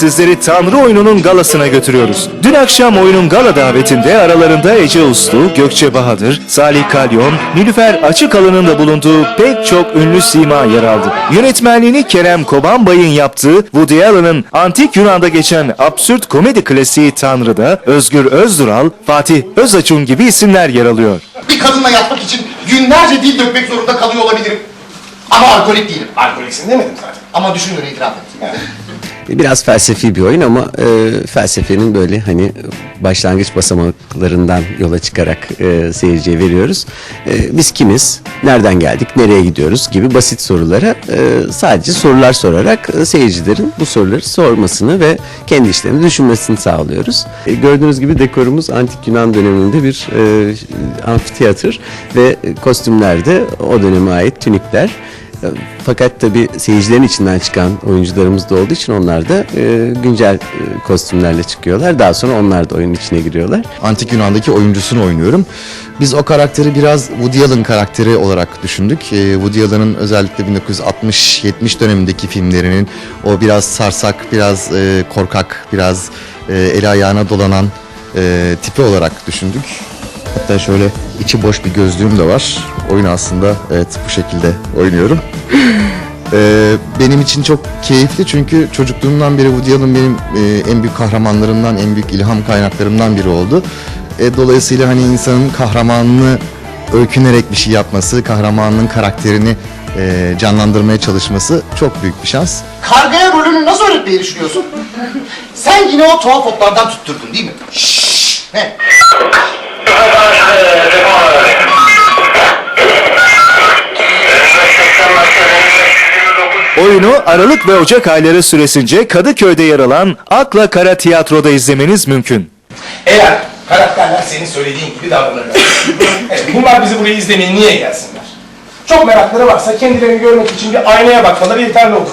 sizleri Tanrı oyununun galasına götürüyoruz. Dün akşam oyunun gala davetinde aralarında Ece Uslu, Gökçe Bahadır, Salih Kalyon, Nilüfer Açıkalı'nın da bulunduğu pek çok ünlü sima yer aldı. Yönetmenliğini Kerem Kobanbay'ın yaptığı Woody Allen'ın antik Yunan'da geçen absürt komedi klasiği Tanrı'da Özgür Özdural, Fatih Özaçun gibi isimler yer alıyor. Kadınla yatmak için günlerce dil dökmek zorunda kalıyor olabilirim. Ama alkolik değilim. Alkoliksin demedim zaten. Ama düşünün itiraf ettim. Biraz felsefi bir oyun ama e, felsefenin böyle hani başlangıç basamaklarından yola çıkarak e, seyirciye veriyoruz. E, biz kimiz, nereden geldik, nereye gidiyoruz gibi basit sorulara e, sadece sorular sorarak e, seyircilerin bu soruları sormasını ve kendi işlerini düşünmesini sağlıyoruz. E, gördüğünüz gibi dekorumuz antik Yunan döneminde bir e, amfiteyatr ve kostümler de o döneme ait tünikler. Fakat tabi seyircilerin içinden çıkan oyuncularımız da olduğu için onlar da e, güncel e, kostümlerle çıkıyorlar. Daha sonra onlar da oyunun içine giriyorlar. Antik Yunan'daki oyuncusunu oynuyorum. Biz o karakteri biraz Woody Allen karakteri olarak düşündük. Ee, Woody Allen'ın özellikle 1960-70 dönemindeki filmlerinin o biraz sarsak, biraz e, korkak, biraz e, eli ayağına dolanan e, tipi olarak düşündük. Hatta şöyle içi boş bir gözlüğüm de var. Oyun aslında evet bu şekilde oynuyorum. Ee, benim için çok keyifli çünkü çocukluğumdan beri Woody Allen benim e, en büyük kahramanlarımdan, en büyük ilham kaynaklarımdan biri oldu. E, dolayısıyla hani insanın kahramanını öykünerek bir şey yapması, kahramanının karakterini e, canlandırmaya çalışması çok büyük bir şans. Kargaya rolünü nasıl öğretmeyi düşünüyorsun? Sen yine o tuhaf otlardan tutturdun değil mi? Şşş! Ne? Oyunu Aralık ve Ocak ayları süresince Kadıköy'de yer alan Akla Kara Tiyatro'da izlemeniz mümkün. Eğer karakterler senin söylediğin gibi davranırlar. evet, bunlar bizi buraya izlemeye niye gelsinler? Çok merakları varsa kendilerini görmek için bir aynaya bakmaları yeterli olur.